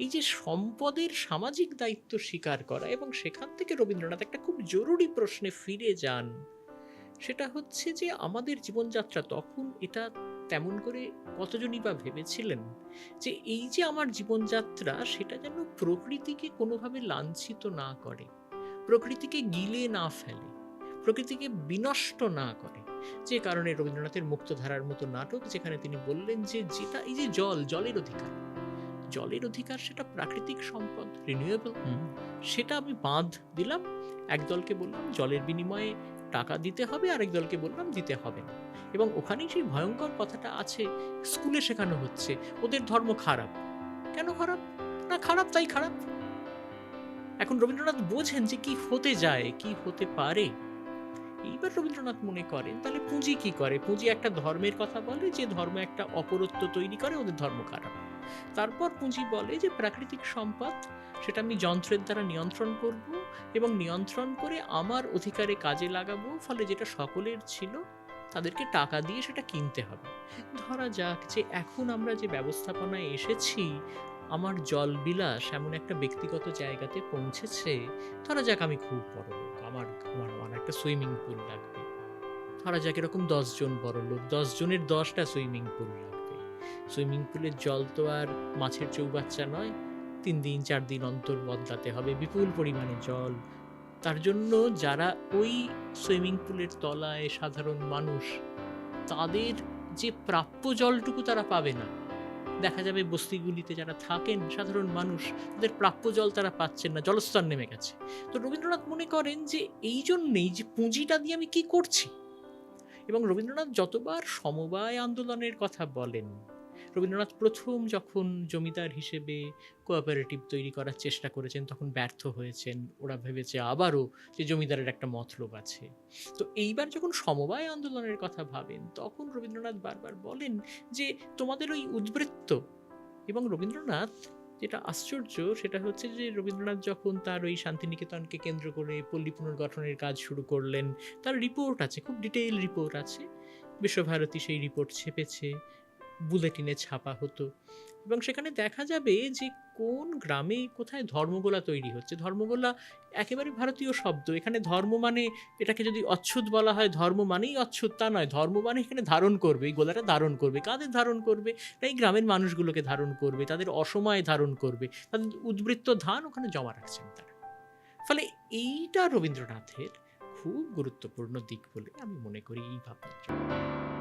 এই যে সম্পদের সামাজিক দায়িত্ব স্বীকার করা এবং সেখান থেকে রবীন্দ্রনাথ একটা খুব জরুরি প্রশ্নে ফিরে যান, সেটা হচ্ছে যে আমাদের জীবনযাত্রা তখন এটা তেমন করে কতজনই বা ভেবেছিলেন যে এই যে আমার জীবনযাত্রা সেটা যেন প্রকৃতিকে কোনোভাবে লাঞ্ছিত না করে, প্রকৃতিকে গিলে না ফেলে, প্রকৃতিকে বিনষ্ট না করে। যে কারণে রবীন্দ্রনাথের মুক্তধারার মতো নাটক যেখানে তিনি বললেন যে যেটা এই যে জল, জলের অধিকার জলের অধিকার সেটা প্রাকৃতিক সম্পদ রিনিউয়েবল সেটা আমি বাঁধ দিলাম। এক দলকে বললাম জলের বিনিময়ে টাকা দিতে হবে। আরেক দলকে বললাম দিতে হবে না। এবং ওখানেই সেই ভয়ঙ্কর কথাটা আছে স্কুলে শেখানো হচ্ছে ওদের ধর্ম খারাপ। কেন খারাপ? না খারাপ তাই খারাপ। এখন রবীন্দ্রনাথ বোঝেন যে কি হতে যায় কি হতে পারে। এইবার রবীন্দ্রনাথ মনে করেন, তাহলে পুঁজি কি করে? পুঁজি একটা ধর্মের কথা বলে, যে ধর্ম একটা অপরত্ব তৈরি করে, ওদের ধর্ম খারাপ। তারপর পুঁজি বলে যে প্রাকৃতিক সম্পদ, সেটা আমি যন্ত্রের দ্বারা নিয়ন্ত্রণ করব এবং নিয়ন্ত্রণ করে আমার অধিকারে কাজে লাগাবো, ফলে যেটা সকলের ছিল, তাদেরকে টাকা দিয়ে সেটা কিনতে হবে। ধরা যাক যে এখন আমরা যে ব্যবস্থাপনায় এসেছি, আমার জল বিলাস এমন একটা ব্যক্তিগত জায়গাতে পৌঁছেছে, ধরা যাক আমি খুব বড় লোক আমার আমার একটা সুইমিং পুল লাগবে। ধরা যাক এরকম দশজন বড় লোক, দশ জনের দশটা সুইমিং পুল লাগবে। সুইমিং পুলের জল তো আর মাছের চৌবাচ্চা নয়, তিন দিন, চার দিন অন্তর বদলাতে হবে বিপুল পরিমাণে জল। তার জন্য যারা ওই সুইমিং পুলের তলায় সাধারণ মানুষ, তাদের যে প্রাপ্য জলটুকু তারা পাবে না। দেখা যাবে বস্তিগুলিতে যারা থাকেন, সাধারণ মানুষ, তাদের প্রাপ্য জল তারা পাচ্ছেন না, জলস্তর নেমে গেছে। তো রবীন্দ্রনাথ মনে করেন যে এই জন্যেই যে পুঁজিটা দিয়ে আমি কি করছি? এবং রবীন্দ্রনাথ যতবার সমবায় আন্দোলনের কথা বলেন রবীন্দ্রনাথ প্রথম যখন জমিদার হিসেবে কোঅপারেটিভ তৈরি করার চেষ্টা করেছেন, তখন ব্যর্থ হয়েছেন। ওরা ভেবেছে আবারও যে জমিদারের একটা মতলব আছে। তো এইবার যখন সমবায় আন্দোলনের কথা ভাবেন, তখন রবীন্দ্রনাথ বারবার বলেন যে, তোমাদের ওই উদ্বৃত্ত এবং রবীন্দ্রনাথ যেটা আশ্চর্য, সেটা হচ্ছে যে, রবীন্দ্রনাথ যখন তার ওই শান্তিনিকেতনকে কেন্দ্র করে পল্লী পুনর্গঠনের কাজ শুরু করলেন, তার রিপোর্ট আছে, খুব ডিটেইল রিপোর্ট আছে। বিশ্বভারতী সেই রিপোর্ট ছেপেছে। বুলেটিনে ছাপা হতো। এবং সেখানে দেখা যাবে যে কোন গ্রামে কোথায় ধর্মগোলা তৈরি হচ্ছে। ধর্মগোলা একেবারে ভারতীয় শব্দ। এখানে ধর্ম মানে এটাকে যদি অচ্ছুত বলা হয়, ধর্ম মানেই অচ্ছুত তা নয়। ধর্ম মানে এখানে ধারণ করবে, এই গোলাটা ধারণ করবে। কাদের ধারণ করবে? না এই গ্রামের মানুষগুলোকে ধারণ করবে, তাদের অসময়ে ধারণ করবে, তাদের উদ্বৃত্ত ধান ওখানে জমা রাখছেন তারা। ফলে এইটা রবীন্দ্রনাথের খুব গুরুত্বপূর্ণ দিক বলে আমি মনে করি এই ভাবনার